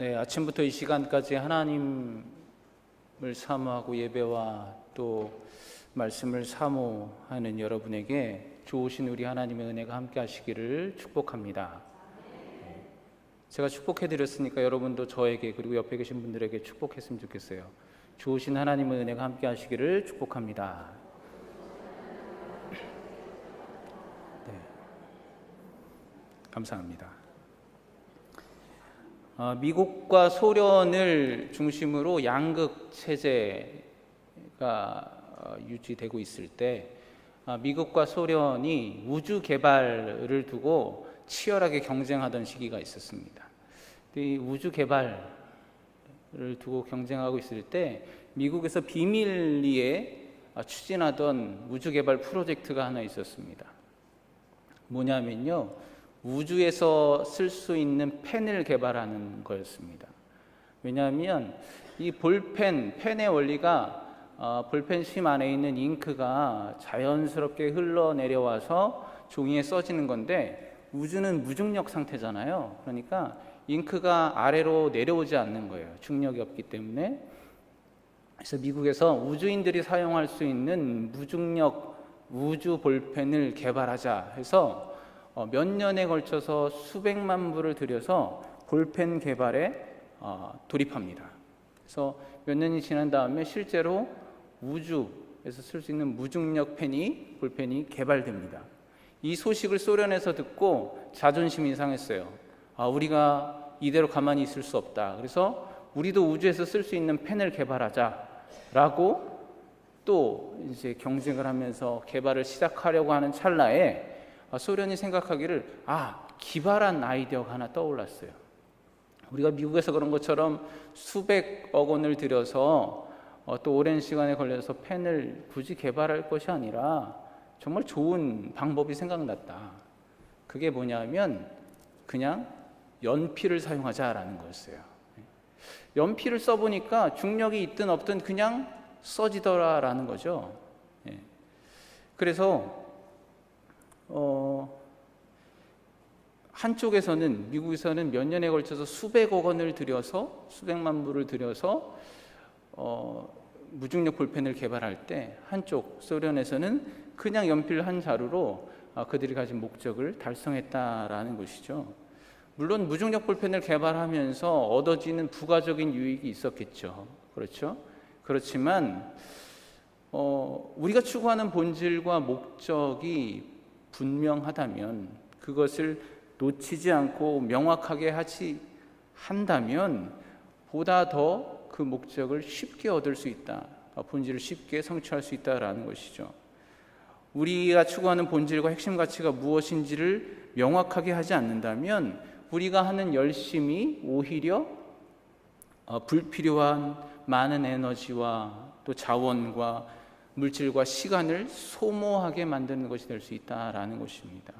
네, 아침부터 이 시간까지 하나님을 사모하고 예배와 또 말씀을 사모하는 여러분에게 좋으신 우리 하나님의 은혜가 함께 하시기를 축복합니다. 제가 축복해 드렸으니까 여러분도 저에게 그리고 옆에 계신 분들에게 축복했으면 좋겠어요. 좋으신 하나님의 은혜가 함께 하시기를 축복합니다. 네. 감사합니다. 어, 미국과 소련을 중심으로 양극 체제가 어, 유지되고 있을 때 어, 미국과 소련이 우주 개발을 두고 치열하게 경쟁하던 시기가 있었습니다. 이 우주 개발을 두고 경쟁하고 있을 때 미국에서 비밀리에 추진하던 우주 개발 프로젝트가 하나 있었습니다. 뭐냐면요. 우주에서 쓸 수 있는 펜을 개발하는 거였습니다. 왜냐하면 이 볼펜, 펜의 원리가 어, 볼펜 심 안에 있는 잉크가 자연스럽게 흘러내려와서 종이에 써지는 건데 우주는 무중력 상태잖아요. 그러니까 잉크가 아래로 내려오지 않는 거예요. 중력이 없기 때문에. 그래서 미국에서 우주인들이 사용할 수 있는 무중력 우주 볼펜을 개발하자 해서 어, 몇 년에 걸쳐서 수백만 불을 들여서 볼펜 개발에 어, 돌입합니다. 그래서 몇 년이 지난 다음에 실제로 우주에서 쓸 수 있는 무중력 펜이 볼펜이 개발됩니다. 이 소식을 소련에서 듣고 자존심이 상했어요. 아, 우리가 이대로 가만히 있을 수 없다. 그래서 우리도 우주에서 쓸 수 있는 펜을 개발하자라고 또 이제 경쟁을 하면서 개발을 시작하려고 하는 찰나에 아, 소련이 생각하기를 아 기발한 아이디어가 하나 떠올랐어요. 우리가 미국에서 그런 것처럼 수백억 원을 들여서 어, 또 오랜 시간에 걸려서 펜을 굳이 개발할 것이 아니라 정말 좋은 방법이 생각났다. 그게 뭐냐면 그냥 연필을 사용하자라는 거였어요. 연필을 써보니까 중력이 있든 없든 그냥 써지더라라는 거죠. 예. 그래서 어, 한쪽에서는 미국에서는 몇 년에 걸쳐서 수백억 원을 들여서 수백만 불을 들여서 어, 무중력 볼펜을 개발할 때 한쪽 소련에서는 그냥 연필 한 자루로 아, 그들이 가진 목적을 달성했다라는 것이죠. 물론 무중력 볼펜을 개발하면서 얻어지는 부가적인 유익이 있었겠죠. 그렇죠? 그렇지만 어, 우리가 추구하는 본질과 목적이 분명하다면 그것을 놓치지 않고 명확하게 하지 한다면 보다 더 그 목적을 쉽게 얻을 수 있다. 본질을 쉽게 성취할 수 있다라는 것이죠. 우리가 추구하는 본질과 핵심 가치가 무엇인지를 명확하게 하지 않는다면 우리가 하는 열심이 오히려 어, 불필요한 많은 에너지와 또 자원과 물질과 시간을 소모하게 만드는 것이 될 수 있다라는 것입니다.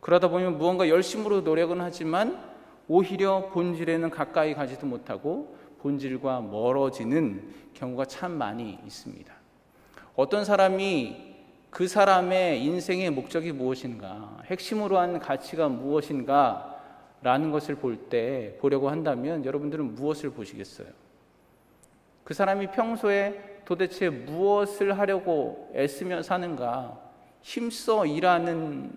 그러다 보면 무언가 열심으로 노력은 하지만 오히려 본질에는 가까이 가지도 못하고 본질과 멀어지는 경우가 참 많이 있습니다. 어떤 사람이 그 사람의 인생의 목적이 무엇인가, 핵심으로 한 가치가 무엇인가 라는 것을 볼 때 보려고 한다면 여러분들은 무엇을 보시겠어요? 그 사람이 평소에 도대체 무엇을 하려고 애쓰며 사는가, 힘써 일하는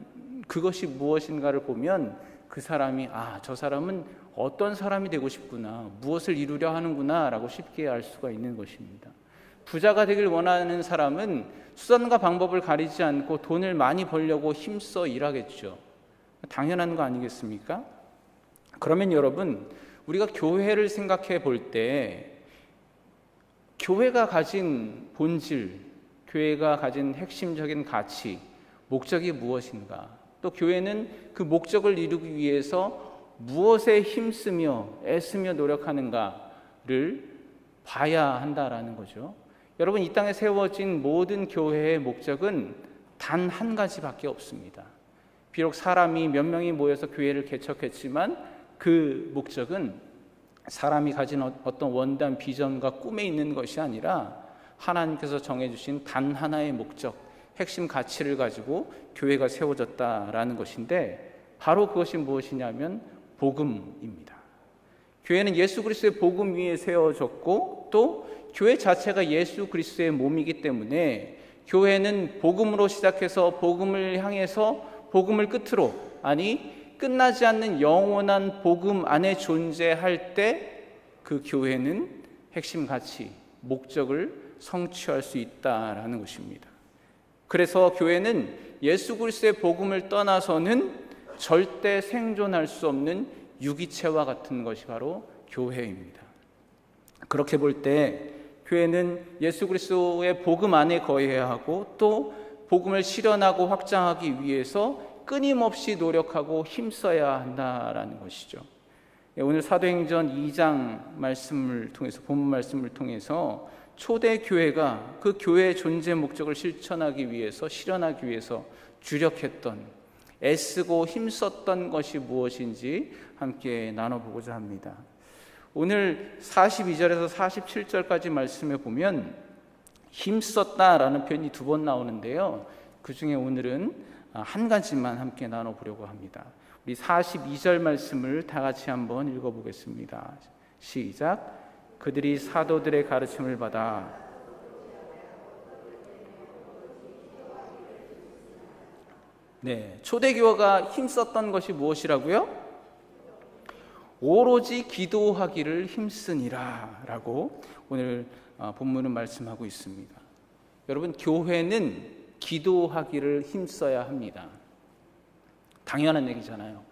그것이 무엇인가를 보면 그 사람이 아, 저 사람은 어떤 사람이 되고 싶구나, 무엇을 이루려 하는구나 라고 쉽게 알 수가 있는 것입니다. 부자가 되길 원하는 사람은 수단과 방법을 가리지 않고 돈을 많이 벌려고 힘써 일하겠죠. 당연한 거 아니겠습니까? 그러면 여러분, 우리가 교회를 생각해 볼 때 교회가 가진 본질, 교회가 가진 핵심적인 가치, 목적이 무엇인가? 또 교회는 그 목적을 이루기 위해서 무엇에 힘쓰며 애쓰며 노력하는가를 봐야 한다라는 거죠. 여러분 이 땅에 세워진 모든 교회의 목적은 단 한 가지밖에 없습니다. 비록 사람이 몇 명이 모여서 교회를 개척했지만 그 목적은 사람이 가진 어, 어떤 원단 비전과 꿈에 있는 것이 아니라 하나님께서 정해주신 단 하나의 목적, 핵심 가치를 가지고 교회가 세워졌다라는 것인데 바로 그것이 무엇이냐면 복음입니다. 교회는 예수 그리스도의 복음 위에 세워졌고 또 교회 자체가 예수 그리스도의 몸이기 때문에 교회는 복음으로 시작해서 복음을 향해서 복음을 끝으로 아니 끝나지 않는 영원한 복음 안에 존재할 때 그 교회는 핵심 가치, 목적을 성취할 수 있다라는 것입니다. 그래서 교회는 예수 그리스도의 복음을 떠나서는 절대 생존할 수 없는 유기체와 같은 것이 바로 교회입니다. 그렇게 볼 때 교회는 예수 그리스도의 복음 안에 거해야 하고 또 복음을 실현하고 확장하기 위해서 끊임없이 노력하고 힘써야 한다라는 것이죠. 예, 오늘 사도행전 2장 말씀을 통해서 본문 말씀을 통해서 초대 교회가 그 교회의 존재 목적을 실천하기 위해서 실현하기 위해서 주력했던 애쓰고 힘썼던 것이 무엇인지 함께 나눠보고자 합니다. 오늘 42절에서 47절까지 말씀에 보면 힘썼다라는 표현이 두 번 나오는데요. 그 중에 오늘은 한 가지만 함께 나눠보려고 합니다. 우리 42절 말씀을 다 같이 한번 읽어보겠습니다. 시작. 그들이 사도들의 가르침을 받아 네, 초대교회가 힘썼던 것이 무엇이라고요? 오로지 기도하기를 힘쓰니라라고 오늘 어, 본문은 말씀하고 있습니다. 여러분 교회는 기도하기를 힘써야 합니다. 당연한 얘기잖아요.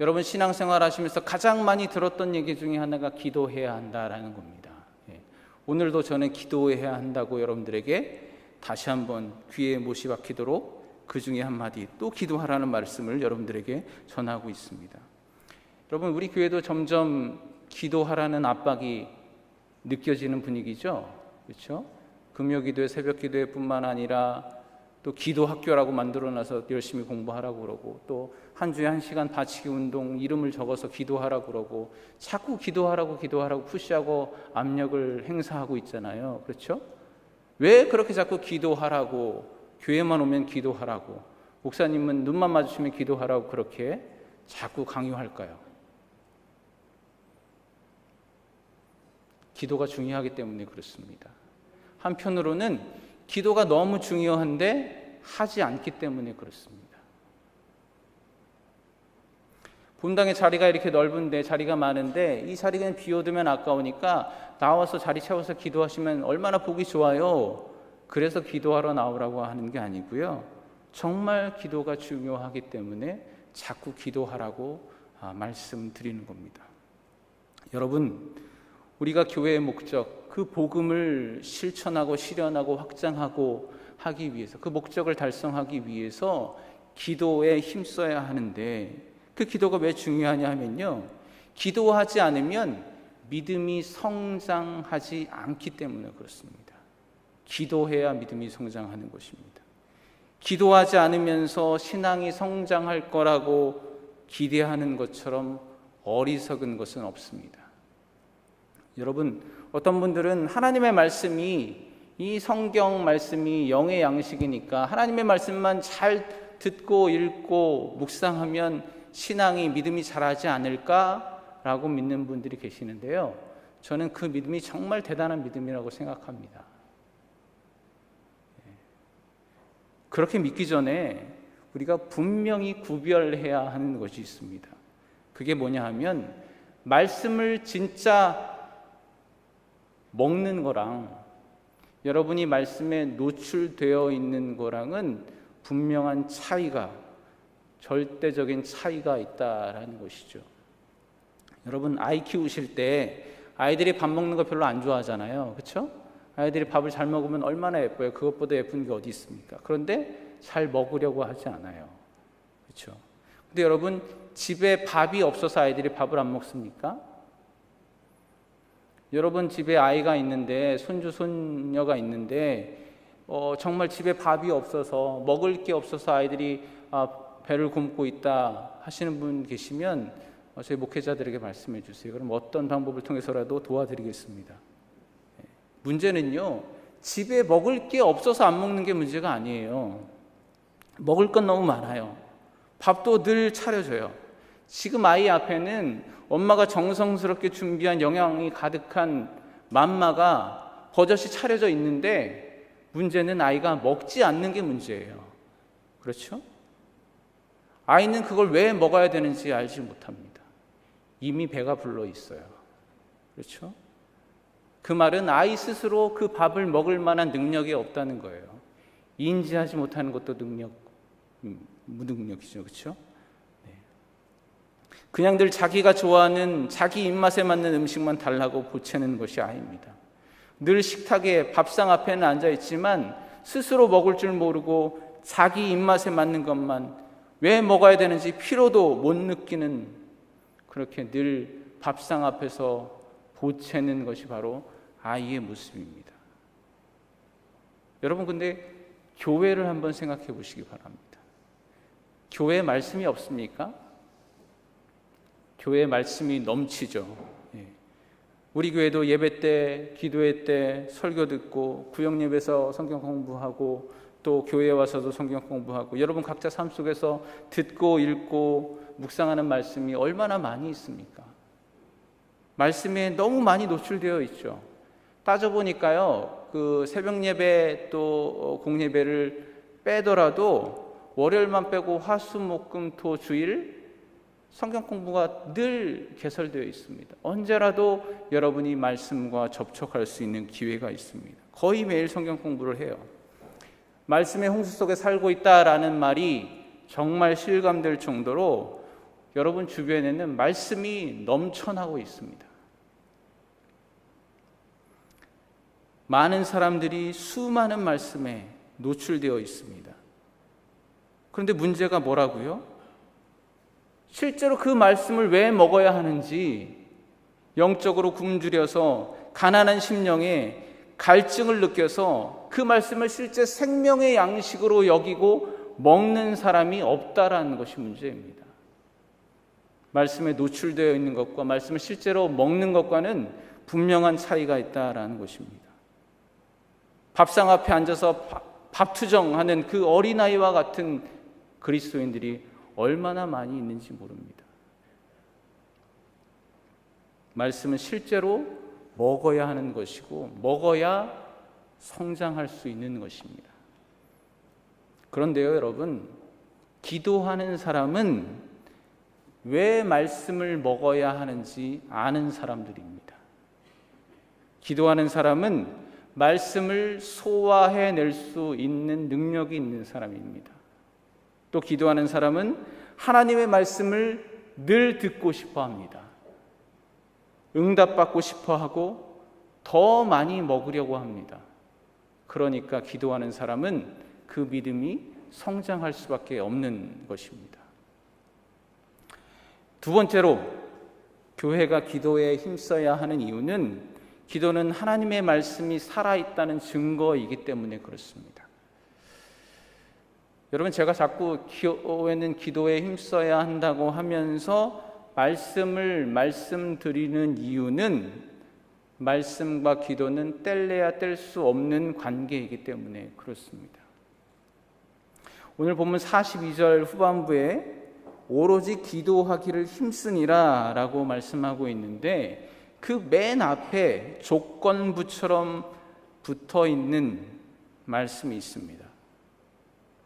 여러분 신앙생활 하시면서 가장 많이 들었던 얘기 중에 하나가 기도해야 한다라는 겁니다. 예. 오늘도 저는 기도해야 한다고 여러분들에게 다시 한번 귀에 못이 박히도록 그 중에 한마디 또 기도하라는 말씀을 여러분들에게 전하고 있습니다. 여러분 우리 교회도 점점 기도하라는 압박이 느껴지는 분위기죠. 그렇죠? 금요 기도회, 새벽 기도회뿐만 아니라 또 기도 학교라고 만들어 놔서 열심히 공부하라고 그러고 또 한 주에 한 시간 바치기 운동 이름을 적어서 기도하라고 그러고 자꾸 기도하라고 기도하라고 푸시하고 압력을 행사하고 있잖아요. 그렇죠? 왜 그렇게 자꾸 기도하라고 교회만 오면 기도하라고 목사님은 눈만 마주치면 기도하라고 그렇게 자꾸 강요할까요? 기도가 중요하기 때문에 그렇습니다. 한편으로는 기도가 너무 중요한데 하지 않기 때문에 그렇습니다. 본당에 자리가 이렇게 넓은데 자리가 많은데 이 자리가 비워두면 아까우니까 나와서 자리 채워서 기도하시면 얼마나 보기 좋아요. 그래서 기도하러 나오라고 하는 게 아니고요. 정말 기도가 중요하기 때문에 자꾸 기도하라고 아, 말씀드리는 겁니다. 여러분, 우리가 교회의 목적, 그 복음을 실천하고 실현하고 확장하고 하기 위해서, 그 목적을 달성하기 위해서 기도에 힘써야 하는데, 그 기도가 왜 중요하냐 하면요. 기도하지 않으면 믿음이 성장하지 않기 때문에 그렇습니다. 기도해야 믿음이 성장하는 것입니다. 기도하지 않으면서 신앙이 성장할 거라고 기대하는 것처럼 어리석은 것은 없습니다. 여러분, 어떤 분들은 하나님의 말씀이 이 성경 말씀이 영의 양식이니까 하나님의 말씀만 잘 듣고 읽고 묵상하면 신앙이 믿음이 자라지 않을까라고 믿는 분들이 계시는데요. 저는 그 믿음이 정말 대단한 믿음이라고 생각합니다. 그렇게 믿기 전에 우리가 분명히 구별해야 하는 것이 있습니다. 그게 뭐냐 하면 말씀을 진짜 먹는 거랑 여러분이 말씀에 노출되어 있는 거랑은 분명한 차이가 절대적인 차이가 있다라는 것이죠. 여러분 아이 키우실 때 아이들이 밥 먹는 거 별로 안 좋아하잖아요. 그렇죠? 아이들이 밥을 잘 먹으면 얼마나 예뻐요. 그것보다 예쁜 게 어디 있습니까? 그런데 잘 먹으려고 하지 않아요. 그렇죠? 근데 여러분 집에 밥이 없어서 아이들이 밥을 안 먹습니까? 여러분 집에 아이가 있는데 손주 손녀가 있는데 어, 정말 집에 밥이 없어서 먹을 게 없어서 아이들이 아, 배를 굶고 있다 하시는 분 계시면 어, 저희 목회자들에게 말씀해 주세요. 그럼 어떤 방법을 통해서라도 도와드리겠습니다. 문제는요, 집에 먹을 게 없어서 안 먹는 게 문제가 아니에요. 먹을 건 너무 많아요. 밥도 늘 차려줘요. 지금 아이 앞에는 엄마가 정성스럽게 준비한 영양이 가득한 맘마가 버젓이 차려져 있는데 문제는 아이가 먹지 않는 게 문제예요. 그렇죠? 아이는 그걸 왜 먹어야 되는지 알지 못합니다. 이미 배가 불러 있어요. 그렇죠? 그 말은 아이 스스로 그 밥을 먹을 만한 능력이 없다는 거예요. 인지하지 못하는 것도 능력, 음, 무능력이죠. 그렇죠? 네. 그냥 늘 자기가 좋아하는 자기 입맛에 맞는 음식만 달라고 보채는 것이 아닙니다. 늘 식탁에 밥상 앞에는 앉아 있지만 스스로 먹을 줄 모르고 자기 입맛에 맞는 것만 왜 먹어야 되는지 피로도 못 느끼는 그렇게 늘 밥상 앞에서 보채는 것이 바로 아이의 모습입니다. 여러분 근데 교회를 한번 생각해 보시기 바랍니다. 교회 말씀이 없습니까? 교회 말씀이 넘치죠. 예. 우리 교회도 예배 때, 기도회 때 설교 듣고 구역 예배에서 성경 공부하고 또 교회에 와서도 성경 공부하고 여러분 각자 삶 속에서 듣고 읽고 묵상하는 말씀이 얼마나 많이 있습니까? 말씀에 너무 많이 노출되어 있죠. 따져보니까요, 그 새벽 예배 또 공예배를 빼더라도 월요일만 빼고 화수, 목, 금, 토, 주일 성경 공부가 늘 개설되어 있습니다. 언제라도 여러분이 말씀과 접촉할 수 있는 기회가 있습니다. 거의 매일 성경 공부를 해요. 말씀의 홍수 속에 살고 있다라는 말이 정말 실감될 정도로 여러분 주변에는 말씀이 넘쳐나고 있습니다. 많은 사람들이 수많은 말씀에 노출되어 있습니다. 그런데 문제가 뭐라고요? 실제로 그 말씀을 왜 먹어야 하는지 영적으로 굶주려서 가난한 심령에 갈증을 느껴서 그 말씀을 실제 생명의 양식으로 여기고 먹는 사람이 없다라는 것이 문제입니다. 말씀에 노출되어 있는 것과 말씀을 실제로 먹는 것과는 분명한 차이가 있다라는 것입니다. 밥상 앞에 앉아서 밥 투정하는 그 어린아이와 같은 그리스도인들이 얼마나 많이 있는지 모릅니다. 말씀은 실제로 먹어야 하는 것이고 먹어야 성장할 수 있는 것입니다. 그런데요, 여러분, 기도하는 사람은 왜 말씀을 먹어야 하는지 아는 사람들입니다. 기도하는 사람은 말씀을 소화해 낼 수 있는 능력이 있는 사람입니다. 또 기도하는 사람은 하나님의 말씀을 늘 듣고 싶어 합니다. 응답받고 싶어 하고 더 많이 먹으려고 합니다. 그러니까 기도하는 사람은 그 믿음이 성장할 수밖에 없는 것입니다. 두 번째로 교회가 기도에 힘써야 하는 이유는 기도는 하나님의 말씀이 살아있다는 증거이기 때문에 그렇습니다. 여러분, 제가 자꾸 교회는 기도에 힘써야 한다고 하면서 말씀을 말씀드리는 이유는 말씀과 기도는 뗄래야 뗄 수 없는 관계이기 때문에 그렇습니다. 오늘 보면 42절 후반부에 오로지 기도하기를 힘쓰니라 라고 말씀하고 있는데 그 맨 앞에 조건부처럼 붙어 있는 말씀이 있습니다.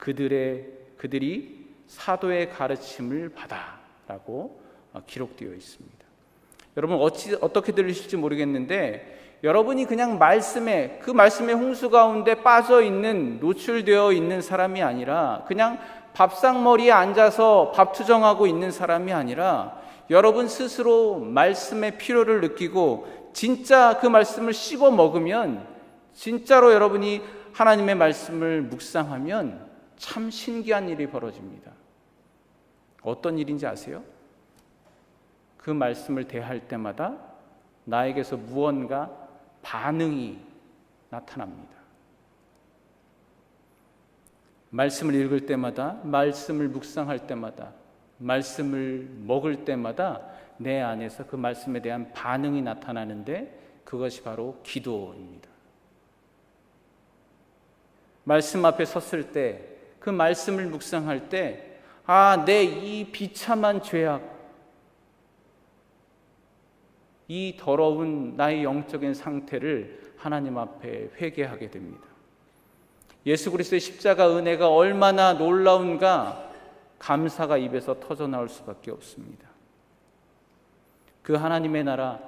그들의 그들이 사도의 가르침을 받아라고 기록되어 있습니다. 여러분 어찌 어떻게 들리실지 모르겠는데 여러분이 그냥 말씀에 그 말씀의 홍수 가운데 빠져 있는 노출되어 있는 사람이 아니라 그냥 밥상머리에 앉아서 밥 투정하고 있는 사람이 아니라 여러분 스스로 말씀의 필요를 느끼고 진짜 그 말씀을 씹어 먹으면 진짜로 여러분이 하나님의 말씀을 묵상하면 참 신기한 일이 벌어집니다. 어떤 일인지 아세요? 그 말씀을 대할 때마다 나에게서 무언가 반응이 나타납니다. 말씀을 읽을 때마다, 말씀을 묵상할 때마다 말씀을 먹을 때마다 내 안에서 그 말씀에 대한 반응이 나타나는데 그것이 바로 기도입니다. 말씀 앞에 섰을 때, 그 말씀을 묵상할 때, 아, 내 이 비참한 죄악, 이 더러운 나의 영적인 상태를 하나님 앞에 회개하게 됩니다. 예수 그리스도의 십자가 은혜가 얼마나 놀라운가 감사가 입에서 터져 나올 수밖에 없습니다. 그 하나님의 나라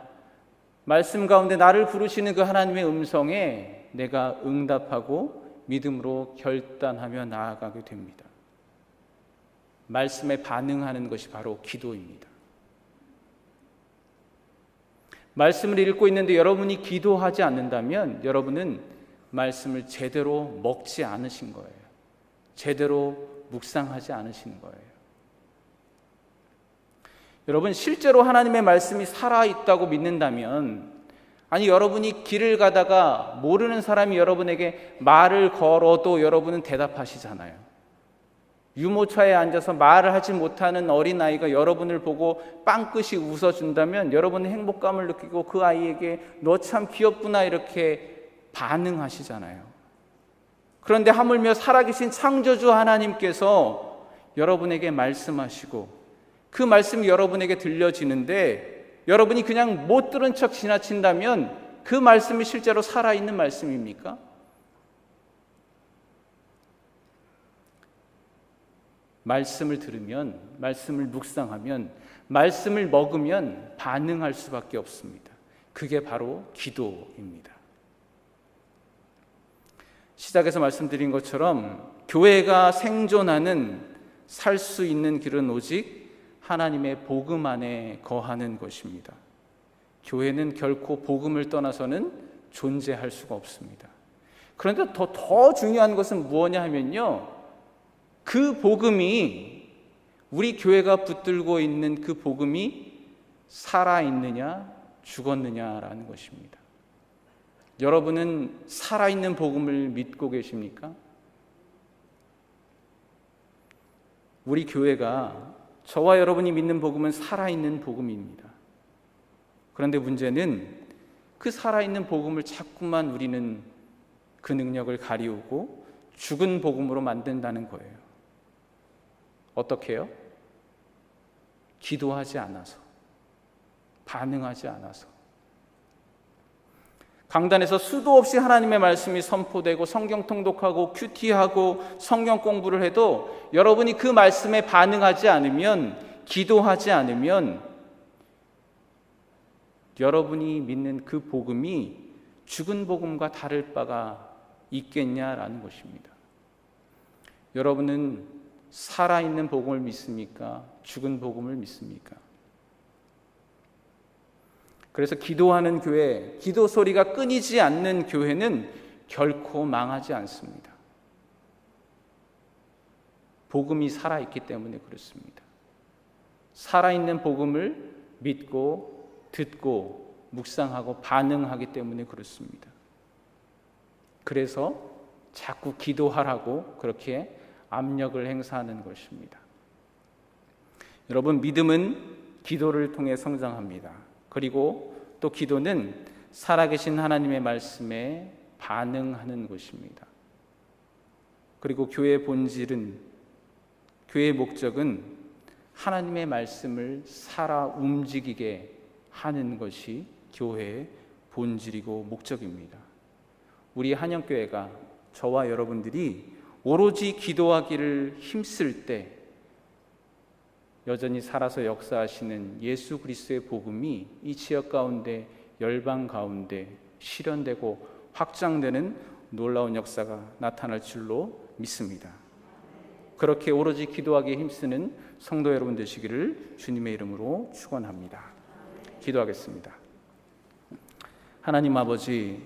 말씀 가운데 나를 부르시는 그 하나님의 음성에 내가 응답하고 믿음으로 결단하며 나아가게 됩니다. 말씀에 반응하는 것이 바로 기도입니다. 말씀을 읽고 있는데 여러분이 기도하지 않는다면 여러분은 말씀을 제대로 먹지 않으신 거예요. 제대로 묵상하지 않으시는 거예요. 여러분, 실제로 하나님의 말씀이 살아있다고 믿는다면, 아니, 여러분이 길을 가다가 모르는 사람이 여러분에게 말을 걸어도 여러분은 대답하시잖아요. 유모차에 앉아서 말을 하지 못하는 어린아이가 여러분을 보고 빵긋이 웃어준다면 여러분은 행복감을 느끼고 그 아이에게 너 참 귀엽구나 이렇게 반응하시잖아요. 그런데 하물며 살아계신 창조주 하나님께서 여러분에게 말씀하시고 그 말씀이 여러분에게 들려지는데 여러분이 그냥 못 들은 척 지나친다면 그 말씀이 실제로 살아있는 말씀입니까? 말씀을 들으면, 말씀을 묵상하면, 말씀을 먹으면 반응할 수밖에 없습니다. 그게 바로 기도입니다. 시작에서 말씀드린 것처럼 교회가 생존하는 살 수 있는 길은 오직 하나님의 복음 안에 거하는 것입니다. 교회는 결코 복음을 떠나서는 존재할 수가 없습니다. 그런데 더, 더 중요한 것은 무엇냐 하면요. 그 복음이 우리 교회가 붙들고 있는 그 복음이 살아있느냐 죽었느냐라는 것입니다. 여러분은 살아있는 복음을 믿고 계십니까? 우리 교회가 저와 여러분이 믿는 복음은 살아있는 복음입니다. 그런데 문제는 그 살아있는 복음을 자꾸만 우리는 그 능력을 가리우고 죽은 복음으로 만든다는 거예요. 어떻게 해요? 기도하지 않아서, 반응하지 않아서. 강단에서 수도 없이 하나님의 말씀이 선포되고 성경 통독하고 큐티하고 성경 공부를 해도 여러분이 그 말씀에 반응하지 않으면, 기도하지 않으면 여러분이 믿는 그 복음이 죽은 복음과 다를 바가 있겠냐라는 것입니다. 여러분은 살아있는 복음을 믿습니까? 죽은 복음을 믿습니까? 그래서 기도하는 교회, 기도 소리가 끊이지 않는 교회는 결코 망하지 않습니다. 복음이 살아있기 때문에 그렇습니다. 살아있는 복음을 믿고 듣고 묵상하고 반응하기 때문에 그렇습니다. 그래서 자꾸 기도하라고 그렇게 압력을 행사하는 것입니다. 여러분, 믿음은 기도를 통해 성장합니다. 그리고 또 기도는 살아계신 하나님의 말씀에 반응하는 것입니다. 그리고 교회의 본질은, 교회의 목적은 하나님의 말씀을 살아 움직이게 하는 것이 교회의 본질이고 목적입니다. 우리 한영교회가 저와 여러분들이 오로지 기도하기를 힘쓸 때 여전히 살아서 역사하시는 예수 그리스도의 복음이 이 지역 가운데 열방 가운데 실현되고 확장되는 놀라운 역사가 나타날 줄로 믿습니다. 그렇게 오로지 기도하기에 힘쓰는 성도 여러분 되시기를 주님의 이름으로 축원합니다. 기도하겠습니다. 하나님 아버지,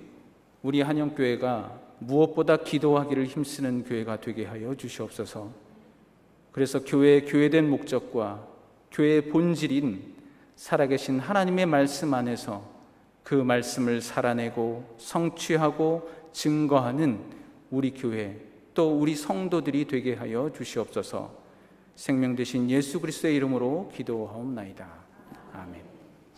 우리 한영교회가 무엇보다 기도하기를 힘쓰는 교회가 되게 하여 주시옵소서. 그래서 교회의 교회된 목적과 교회의 본질인 살아계신 하나님의 말씀 안에서 그 말씀을 살아내고 성취하고 증거하는 우리 교회 또 우리 성도들이 되게 하여 주시옵소서. 생명 되신 예수 그리스도의 이름으로 기도하옵나이다. 아멘.